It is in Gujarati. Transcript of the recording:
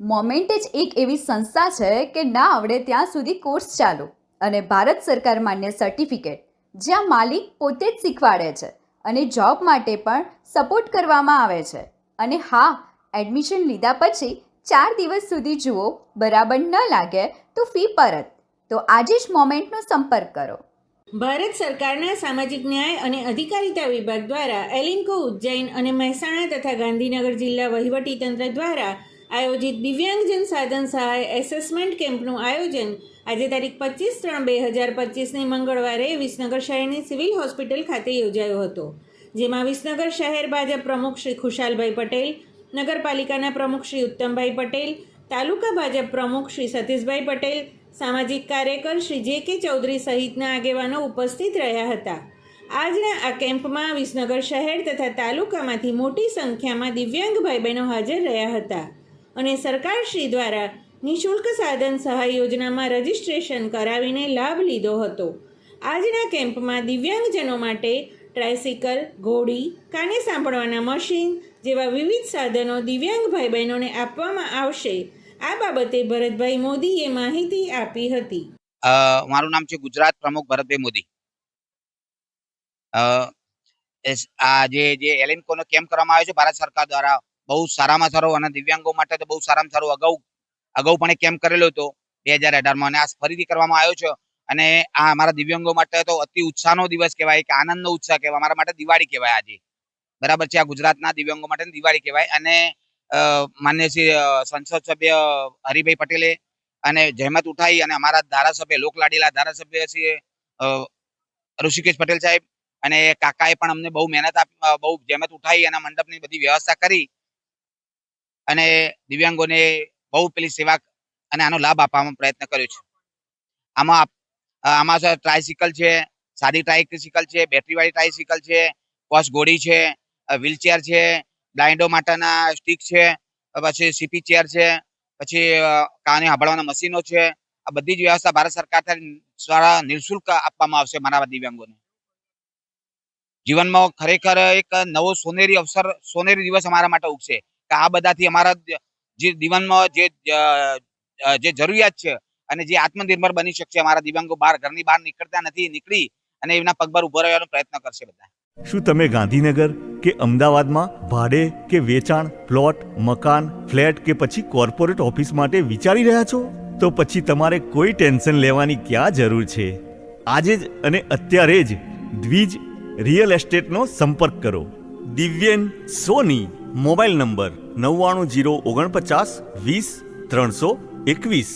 મોમેન્ટ જ એક એવી સંસ્થા છે કે ના આવડે ત્યાં સુધી કોર્સ ચાલુ અને ભારત સરકાર માન્ય સર્ટિફિકેટ જ્યાં માલિક પોતે જ શીખવાડે છે અને જોબ માટે પણ સપોર્ટ કરવામાં આવે છે. અને હા એડમિશન લીધા પછી ચાર દિવસ સુધી જુઓ, બરાબર ન લાગે તો ફી પરત. તો આજે જ મોમેન્ટનો સંપર્ક કરો. ભારત સરકારના સામાજિક ન્યાય અને અધિકારિતા વિભાગ દ્વારા એલિન્કો ઉજ્જૈન અને મહેસાણા તથા ગાંધીનગર જિલ્લા વહીવટીતંત્ર દ્વારા આયોજિત દિવ્યાંગજન સાધન સહાય એસેસમેન્ટ કેમ્પનું આયોજન આજે તારીખ પચીસ ત્રણ બે હજાર પચીસની મંગળવારે વિસનગર શહેરની સિવિલ હોસ્પિટલ ખાતે યોજાયો હતો. જેમાં વિસનગર શહેર ભાજપ પ્રમુખ શ્રી ખુશાલભાઈ પટેલ, નગરપાલિકાના પ્રમુખ શ્રી ઉત્તમભાઈ પટેલ, તાલુકા ભાજપ પ્રમુખ શ્રી સતીશભાઈ પટેલ, સામાજિક કાર્યકર શ્રી જે કે ચૌધરી સહિતના આગેવાનો ઉપસ્થિત રહ્યા હતા. આજના આ કેમ્પમાં વિસનગર શહેર તથા તાલુકામાંથી મોટી સંખ્યામાં દિવ્યાંગ ભાઈ બહેનો હાજર રહ્યા હતા અને સરકારશ્રી દ્વારા નિઃશુલ્ક સાધન સહાય યોજનામાં રજીસ્ટ્રેશન કરાવીને લાભ લીધો હતો. આજના કેમ્પમાં દિવ્યાંગજનો માટે ટ્રાયસિકલ, ઘોડી, કાને સાંભળવાના મશીન જેવા વિવિધ સાધનો દિવ્યાંગ ભાઈ બહેનોને આપવામાં આવશે. આ બાબતે ભરતભાઈ મોદીએ માહિતી આપી હતી. મારું નામ છે ગુજરાત પ્રમુખ ભરતભાઈ મોદી. આ જે જે એલિન્કોનો કેમ્પ કરવામાં આવ્યો છે, ભારત સરકાર દ્વારા બહુ સારામાં સારો અને દિવ્યાંગો માટે તો બહુ સારામાં સારો અગાઉ અગાઉ પણ કેમ્પ કરેલો હતો, બે હજાર અઢારમાં અને આ ફરીથી કરવામાં આવ્યો છે. અને આ અમારા દિવ્યાંગો માટે તો અતિ ઉત્સાહનો દિવસ કહેવાય કે આનંદનો ઉત્સાહ કહેવાય. અમારા માટે દિવાળી કહેવાય આજે. બરાબર છે, આ ગુજરાતના દિવ્યાંગો માટે દિવાળી કહેવાય. અને માન્ય શ્રી સંસદ સભ્ય, હરિભાઈ પટેલે અને જહેમત ઉઠાઈ અને અમારા ધારાસભ્ય, લોકલાડીલા ધારાસભ્ય શ્રી ઋષિકેશ પટેલ સાહેબ અને કાકાએ પણ અમને બહુ મહેનત આપી બહુ જહેમત ઉઠાઈ અને મંડપની બધી વ્યવસ્થા કરી. અને દિવ્યાંગોને બહુ પેલી સેવા અને આનો લાભ આપવાનો પ્રયત્ન કર્યો છે. આમાં આમાં સર ટ્રાયસિકલ છે, સાદી ટ્રાયસિકલ છે બેટરીવાળી ટ્રાયસિકલ છે પોસ ઘોડી છે વ્હીલચેર છે બ્લાઇન્ડો માટેના સ્ટીક છે પછી સીપી ચેર છે, પછી કાને સાંભળવાના મશીનો છે. આ બધી જ વ્યવસ્થા ભારત સરકાર દ્વારા નિઃશુલ્ક આપવામાં આવશે મારા દિવ્યાંગોને. જીવનમાં ખરેખર એક નવો સોનેરી અવસર, સોનેરી દિવસ અમારા માટે ઉગશે. કે આ બધાથી અમારા જે જીવનમાં જે જરૂરિયાત છે અને જે આત્મનિર્ભર બની શકશે, અમારા દિવ્યાંગો બહાર, ઘરની બહાર નીકળતા નથી, નીકળી અને એમના પગ પર ઊભો રહેવાનો પ્રયત્ન કરશે બધા. શું તમે ગાંધીનગર કે અમદાવાદમાં ભાડે કે વેચાણ, પ્લોટ, મકાન, ફ્લેટ કે પછી કોર્પોરેટ ઓફિસ માટે વિચારી રહ્યા છો? તો પછી તમારે કોઈ ટેન્શન લેવાની ક્યાં જરૂર છે? આજે જ અને અત્યારે જ દ્વિજ રિયલ એસ્ટેટનો સંપર્ક કરો. દિવ્યેન સોની, મોબાઈલ નંબર નવ્વાણું જીરો ઓગણપચાસ વીસ ત્રણસો એકવીસ.